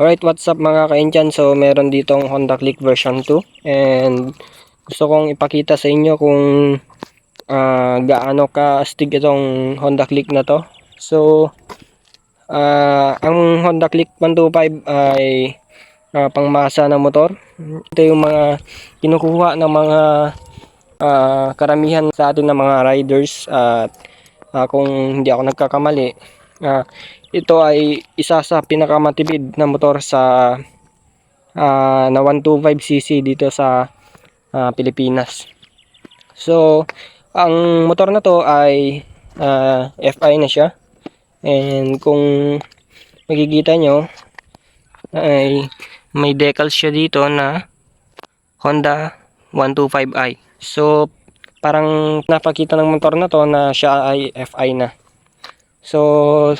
Alright, what's up mga kaintian? So, meron ditong Honda Click version 2 and gusto kong ipakita sa inyo kung ah, gaano ka astig itong Honda Click na to. So, ah, ang Honda Click 125 ay ah, pangmasa na motor. Ito yung mga kinukuha ng mga ah, karamihan sa atin ng mga riders at ah, kung hindi ako nagkakamali, ah, ito ay isa sa pinakamatipid na motor sa ah, na 125cc dito sa ah, Pilipinas. So, ang motor na to ay ah, FI na siya. And kung makikita nyo, ay may decals siya dito na Honda 125i. So, parang napakita ng motor na to na siya ay FI na. So,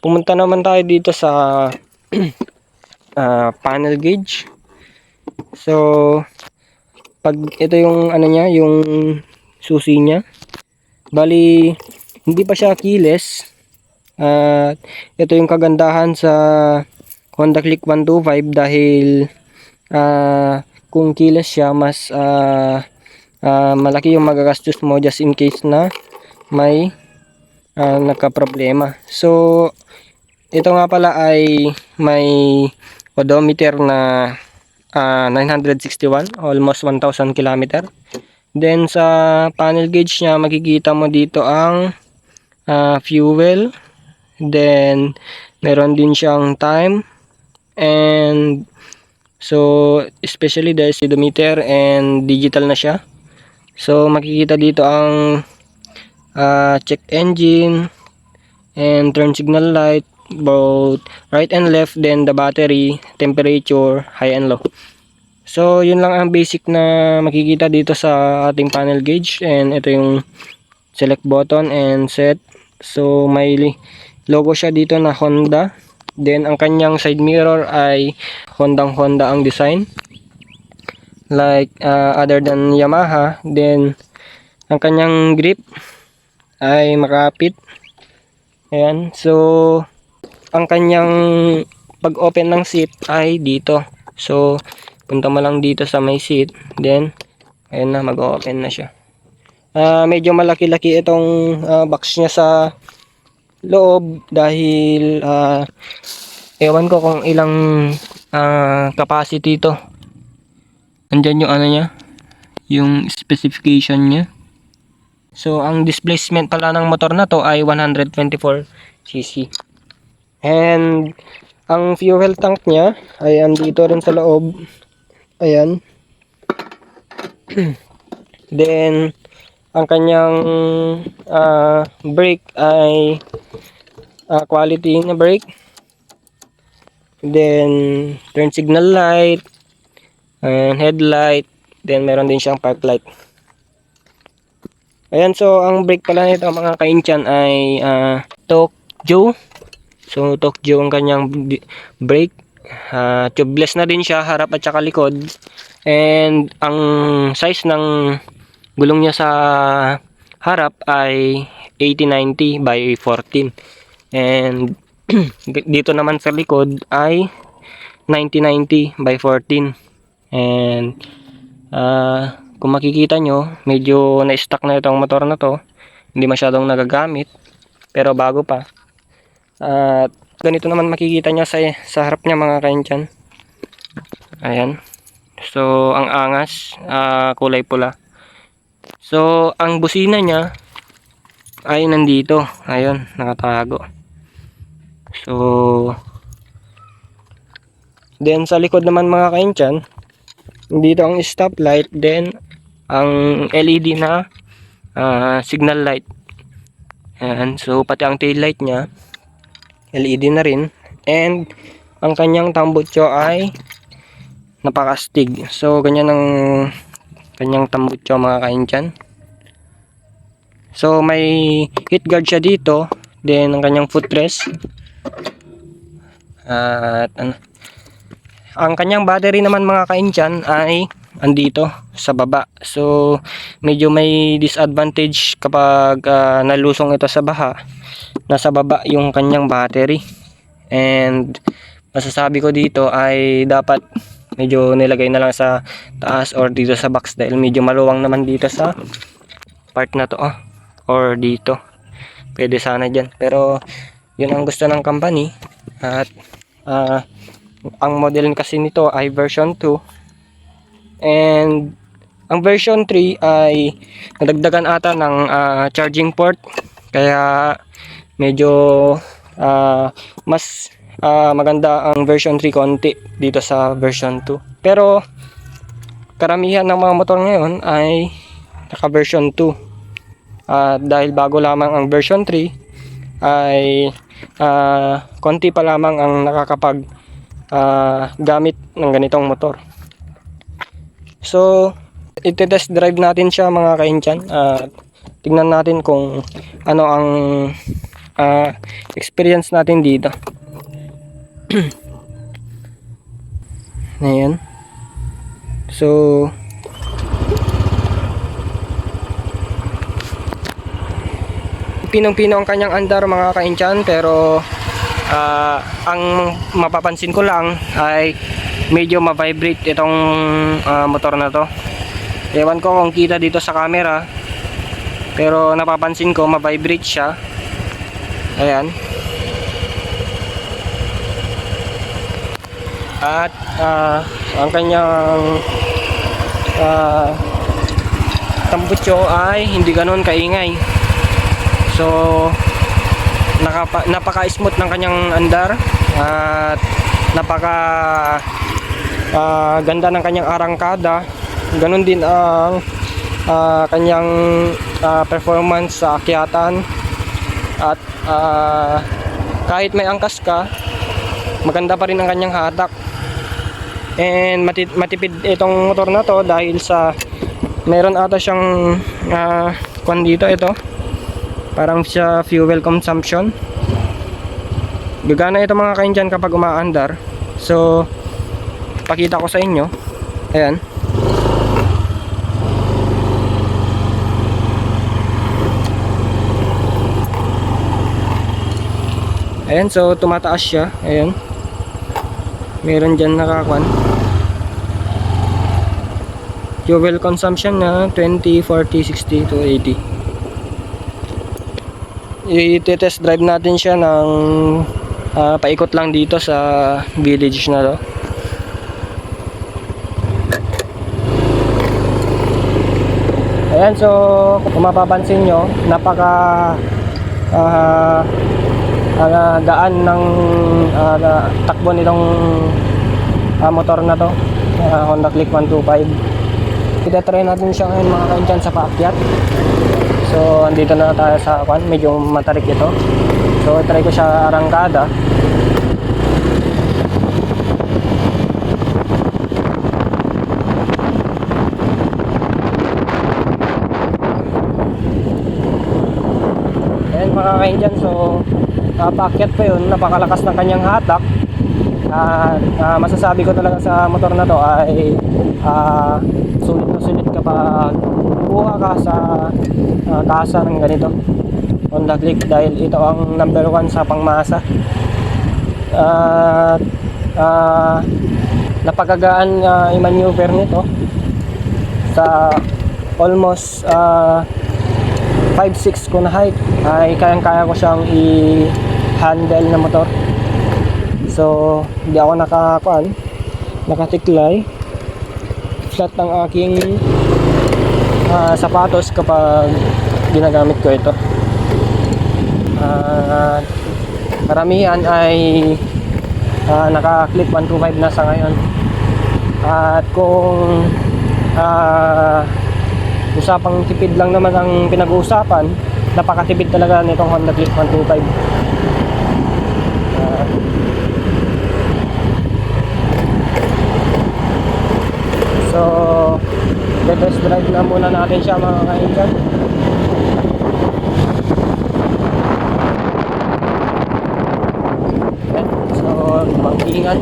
pumunta naman tayo dito sa ah, panel gauge. So, pag ito yung ano niya, yung susi niya. Bali, hindi pa siya keyless. At ito yung kagandahan sa Honda Click 125 dahil ah, kung keyless siya, mas ah, ah, malaki yung magagastos mo just in case na may ah, nagka-problema. So, ito nga pala ay may odometer na ah, 961, almost 1,000 km. Then sa panel gauge niya, makikita mo dito ang ah, fuel. Then, meron din siyang time. And, so, especially dahil speedometer and digital na siya. So, makikita dito ang ah, check engine and turn signal light both right and left then the battery temperature high and low. So yun lang ang basic na makikita dito sa ating panel gauge. And ito yung select button and set. So may logo siya dito na Honda. Then ang kanyang side mirror ay Hondang Honda ang design. Like uh, other than Yamaha then ang kanyang grip ay makapit ayan so ang kanyang pag-open ng seat ay dito. So, punta mo lang dito sa may seat. Then, ayun na, mag-open na siya. Ah, medyo malaki-laki itong ah, box niya sa loob dahil ah, ewan ko kung ilang ah, capacity ito. Andyan yung ano niya, yung specification niya. So, ang displacement pala ng motor na to ay 124cc. And ang fuel tank niya ay andito rin sa loob. Ayan. Then ang kanyang ah, brake ay ah, quality na brake. Then turn signal light and headlight. Then meron din siyang park light. Ayan, so ang brake pala nito mga kaintiyan ay uh, Tokyo So, Tokyo ang kanyang brake. Uh, tubeless na din siya, harap at saka likod. And ang size ng gulong niya sa harap ay 8090 by 14. And dito naman sa likod ay 9090 by 14. And uh, kung makikita nyo, medyo na-stuck na itong motor na to. Hindi masyadong nagagamit. Pero bago pa. At ganito naman makikita nyo sa, sa harap niya mga kaintiyan. Ayan. So, ang angas, ah, kulay pula. So, ang busina niya ay nandito. Ayun, nakatago. So, then sa likod naman mga kaintiyan, dito ang stoplight, then ang LED na ah, signal light. Ayan, so pati ang tail light niya LED na rin. And ang kanyang tambutso ay napakastig. So ganyan ang kanyang tambutso mga kaintiyan. So may heat guard siya dito. Then ang kanyang footrest. At ano, ang kanyang battery naman mga kaintiyan ay andito sa baba. So medyo may disadvantage kapag ah, nalusong ito sa baha. Nasa baba yung kanyang battery. And masasabi ko dito ay dapat medyo nilagay na lang sa taas or dito sa box dahil medyo maluwang naman dito sa part na to oh. or dito. Pwede sana dyan. Pero yun ang gusto ng company. At ah, ang model kasi nito ay version 2 and ang version 3 ay nadagdagan ata ng ah, charging port. Kaya medyo ah, mas ah, maganda ang version 3 konti dito sa version 2 pero karamihan ng mga motor ngayon ay naka version 2 at dahil bago lamang ang version 3 ay ah, konti pa lamang ang nakakapag ah, gamit ng ganitong motor so iti-test drive natin siya mga kaintiyan at tingnan natin kung ano ang ah, experience natin dito Ayan. So, pinong-pino ang kanyang andar mga kaintiyan pero ah, ang mapapansin ko lang ay medyo ma-vibrate itong ah, motor na to. Ewan ko kung kita dito sa camera pero napapansin ko ma-vibrate siya. Ayan. At ah, ang kanyang ah, tambutso ay hindi ganoon kaingay. So nakapa, napaka-smooth ng kanyang andar at napaka ah, ganda ng kanyang arangkada. Ganon din ang ah, kanyang ah, performance sa akyatan. At ah, kahit may angkas ka maganda pa rin ang kanyang hatak. And mati- matipid itong motor na to dahil sa meron ata siyang uh, kwan dito ito. Parang siya fuel consumption. Gagana ito mga kainjan kapag umaandar. So pakita ko sa inyo. Ayan. Ayan so tumataas siya. Ayan. Meron dyan nakakwan fuel consumption na 20, 40, 60 to 80 i-test drive natin siya ng ah, paikot lang dito sa village na to ayan so kung mapapansin nyo napaka ah, ah, gaan ng ah, takbo nitong ah, motor na to. Ah, Honda Click 125 itatry natin siya ngayon mga kaintiyan sa paakyat. So andito na tayo sa kwan. Medyo matarik ito. So try ko siya arangkada mga kaindiyan, so napakyat pa yun, napakalakas ng kanyang hatak. At ah, masasabi ko talaga sa motor na to ay ah, sulit na sulit kapag kuha ka sa ah, kasa ng ganito Honda Click dahil ito ang number one sa pangmasa. At ah, napakagaan uh, i-maneuver nito sa almost ah, 5'6 ko na height ay kayang-kaya ko siyang i-handle na motor. So, hindi ako nakakuan, nakatiklay. Flat ang aking ah, sapatos kapag ginagamit ko ito. At karamihan ay ah, naka-click 125 na sa ngayon. At kung ah, usapang tipid lang naman ang pinag-uusapan. Napakatipid talaga nitong Honda Click 125 Ah. so test drive na muna natin siya mga kainsan so mag-ingat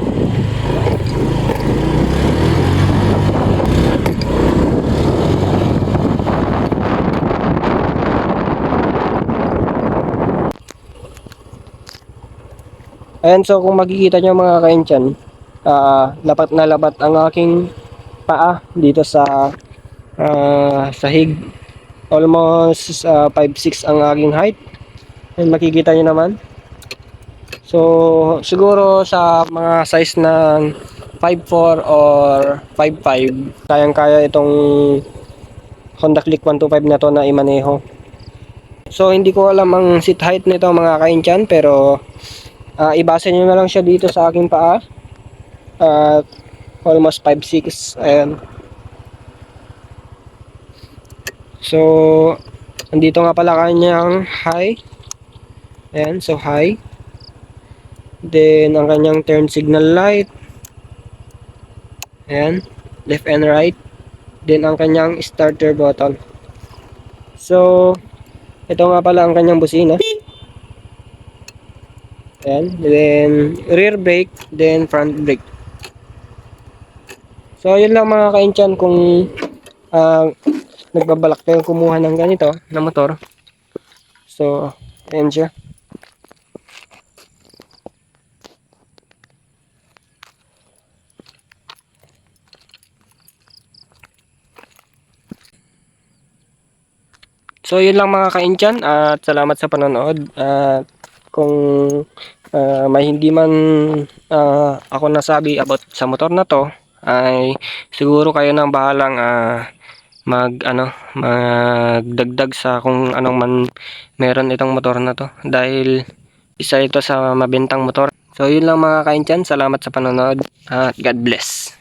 Ayan, so kung makikita nyo mga kaintiyan, ah lapat na lapat ang aking paa dito sa ah, sahig. Almost 5'6 ang aking height. Ayan, makikita nyo naman. So, siguro sa mga size ng 5'4 or 5'5, kayang-kaya itong Honda Click 125 na to na imaneho. So, hindi ko alam ang seat height nito mga kaintiyan, pero ah ibase nyo na lang siya dito sa aking paa. At almost 5'6. Ayan. So, andito nga pala kanyang high. Ayan, so high. Then, ang kanyang turn signal light. Ayan, left and right. Then, ang kanyang starter button. So, ito nga pala ang kanyang busina. Ayan, then rear brake, then front brake. So, yun lang mga kaintiyan kung ah, nagbabalak kayong kumuha ng ganito na motor. So, ayan siya. So, yun lang mga kaintiyan at salamat sa panonood. At kung ah, may hindi man ah, ako nasabi about sa motor na to, ay siguro kayo nang bahalang ah, mag ano, magdagdag sa kung anong man meron itong motor na to dahil isa ito sa mabentang motor. So, yun lang mga kaintiyan. Salamat sa panonood at God bless.